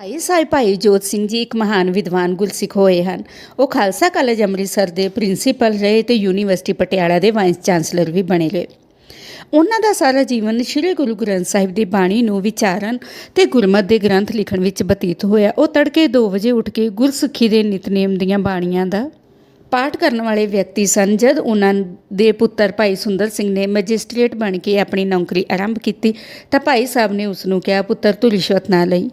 ਭਾਈ ਸਾਹਿਬ ਭਾਈ ਜੋਤ ਸਿੰਘ ਜੀ ਇੱਕ ਮਹਾਨ ਵਿਦਵਾਨ ਗੁਰਸਿੱਖ ਹੋਏ ਹਨ। ਉਹ ਖਾਲਸਾ ਕਾਲਜ ਅੰਮ੍ਰਿਤਸਰ ਦੇ ਪ੍ਰਿੰਸੀਪਲ ਰਹੇ ਤੇ ਯੂਨੀਵਰਸਿਟੀ ਪਟਿਆਲਾ ਦੇ ਵਾਈਸ ਚਾਂਸਲਰ ਵੀ ਬਣੇ ਰਹੇ। ਉਹਨਾਂ ਦਾ ਸਾਰਾ ਜੀਵਨ ਸ੍ਰੀ ਗੁਰੂ ਗ੍ਰੰਥ ਸਾਹਿਬ ਦੀ ਬਾਣੀ ਨੂੰ ਵਿਚਾਰਨ ਤੇ ਗੁਰਮਤ ਦੇ ਗ੍ਰੰਥ ਲਿਖਣ ਵਿੱਚ ਬਤੀਤ ਹੋਇਆ। ਉਹ ਤੜਕੇ 2 ਵਜੇ ਉੱਠ ਕੇ ਗੁਰਸਿੱਖੀ ਦੇ ਨਿਤਨੇਮ ਦੀਆਂ ਬਾਣੀਆਂ ਦਾ ਪਾਠ ਕਰਨ ਵਾਲੇ ਵਿਅਕਤੀ ਸਨ। ਜਦ ਉਹਨਾਂ ਦੇ ਪੁੱਤਰ ਭਾਈ ਸੁੰਦਰ ਸਿੰਘ ਨੇ ਮੈਜਿਸਟ੍ਰੇਟ ਬਣ ਕੇ ਆਪਣੀ ਨੌਕਰੀ ਆਰੰਭ ਕੀਤੀ ਤਾਂ ਭਾਈ ਸਾਹਿਬ ਨੇ ਉਸ ਨੂੰ ਕਿਹਾ, ਪੁੱਤਰ, ਤੂੰ ਰਿਸ਼ਵਤ ਨਾ ਲਈ।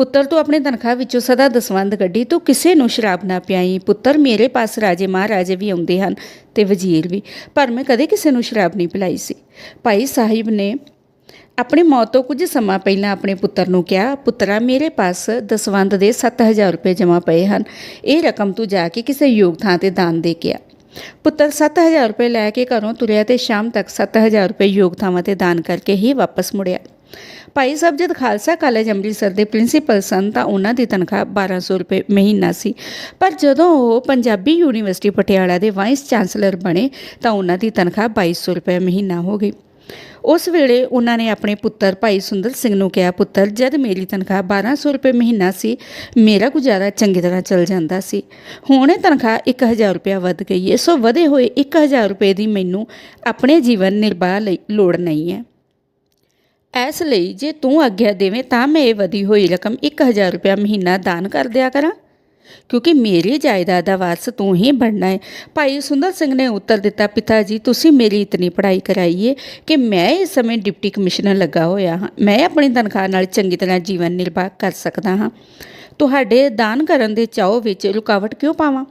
ਪੁੱਤਰ ਤੂੰ ਆਪਣੇ ਤਨਖਾਹ ਵਿੱਚੋਂ ਸਦਾ ਦਸਵੰਧ ਕੱਢੀ, ਤੂੰ ਕਿਸੇ ਨੂੰ ਸ਼ਰਾਬ ਨਾ ਪਿਆਈ। ਪੁੱਤਰ ਮੇਰੇ ਪਾਸ ਰਾਜੇ ਮਹਾਰਾਜੇ ਵੀ ਆਉਂਦੇ ਹਨ ਤੇ ਵਜ਼ੀਰ ਵੀ, ਪਰ ਮੈਂ ਕਦੇ ਕਿਸੇ ਨੂੰ ਸ਼ਰਾਬ ਨਹੀਂ ਪਿਲਾਈ ਸੀ। ਭਾਈ ਸਾਹਿਬ ਨੇ ਆਪਣੀ ਮੌਤ ਤੋਂ ਕੁਝ ਸਮਾਂ ਪਹਿਲਾਂ ਆਪਣੇ ਪੁੱਤਰ ਨੂੰ ਕਿਹਾ, ਪੁੱਤਰਾ, ਮੇਰੇ ਪਾਸ ਦਸਵੰਧ ਦੇ 7000 ਰੁਪਏ ਜਮ੍ਹਾਂ ਪਏ ਹਨ। ਇਹ ਰਕਮ ਤੂੰ ਜਾ ਕੇ ਕਿਸੇ ਯੋਗ ਥਾਂ ਤੇ ਦਾਨ ਦੇ ਕੇ ਆ। ਪੁੱਤਰ 7000 ਰੁਪਏ ਲੈ ਕੇ ਘਰੋਂ ਤੁਰਿਆ ਤੇ ਸ਼ਾਮ ਤੱਕ 7000 ਰੁਪਏ ਯੋਗ ਥਾਵਾਂ ਤੇ ਦਾਨ ਕਰਕੇ ਹੀ ਵਾਪਸ ਮੁੜਿਆ। ਭਾਈ ਸਾਹਿਬ ਜਦ ਖਾਲਸਾ ਕਾਲਜ ਅੰਮ੍ਰਿਤਸਰ ਦੇ ਪ੍ਰਿੰਸੀਪਲ ਸਨ ਤਾਂ ਉਹਨਾਂ ਦੀ ਤਨਖਾਹ 1200 ਰੁਪਏ ਮਹੀਨਾ ਸੀ। ਪਰ ਜਦੋਂ ਉਹ ਪੰਜਾਬੀ ਯੂਨੀਵਰਸਿਟੀ ਪਟਿਆਲਾ ਦੇ ਵਾਈਸ ਚਾਂਸਲਰ ਬਣੇ ਤਾਂ ਉਹਨਾਂ ਦੀ ਤਨਖਾਹ 2200 ਰੁਪਏ ਮਹੀਨਾ ਹੋ ਗਈ। ਉਸ ਵੇਲੇ ਉਹਨਾਂ ਨੇ ਆਪਣੇ ਪੁੱਤਰ ਭਾਈ ਸੁੰਦਰ ਸਿੰਘ ਨੂੰ ਕਿਹਾ, ਪੁੱਤਰ, ਜਦ ਮੇਰੀ ਤਨਖਾਹ 1200 ਰੁਪਏ ਮਹੀਨਾ ਸੀ, ਮੇਰਾ ਗੁਜ਼ਾਰਾ ਚੰਗੀ ਤਰ੍ਹਾਂ ਚੱਲ ਜਾਂਦਾ ਸੀ। ਹੁਣ ਇਹ ਤਨਖਾਹ 1000 ਰੁਪਏ ਵੱਧ ਗਈ ਹੈ ਸੋ ਵਧੇ ਹੋਏ 1000 ਰੁਪਏ ਦੀ ਮੈਨੂੰ ਆਪਣੇ ਜੀਵਨ ਨਿਰਵਾਹ ਲਈ ਲੋੜ ਨਹੀਂ ਹੈ ਇਸ ਲਈ ਜੇ ਤੂੰ ਆਗਿਆ ਦੇਵੇਂ ਤਾਂ ਮੈਂ ਇਹ ਵਧੀ ਹੋਈ ਰਕਮ 1000 ਰੁਪਇਆ ਮਹੀਨਾ ਦਾਨ ਕਰ ਦਿਆ ਕਰਾਂ। ਕਿਉਂਕਿ ਮੇਰੀ ਜਾਇਦਾਦ ਦਾ ਵਾਰਸ ਤੂੰ ਹੀ ਬਣਨਾ ਹੈ ਭਾਈ ਸੁੰਦਰ ਸਿੰਘ ਨੇ ਉੱਤਰ ਦਿੱਤਾ, ਪਿਤਾ ਜੀ, ਤੁਸੀਂ ਮੇਰੀ ਇਤਨੀ ਪੜ੍ਹਾਈ ਕਰਾਈਏ ਕਿ ਮੈਂ ਇਸ ਸਮੇਂ ਡਿਪਟੀ ਕਮਿਸ਼ਨਰ ਲੱਗਾ ਹੋਇਆ ਹਾਂ। ਮੈਂ ਆਪਣੀ ਤਨਖਾਹ ਨਾਲ ਚੰਗੀ ਤਰ੍ਹਾਂ ਜੀਵਨ ਨਿਰਵਾਹ ਕਰ ਸਕਦਾ ਹਾਂ। ਤੁਹਾਡੇ ਦਾਨ ਕਰਨ ਦੇ ਚਾਅ ਵਿੱਚ ਰੁਕਾਵਟ ਕਿਉਂ ਪਾਵਾਂ?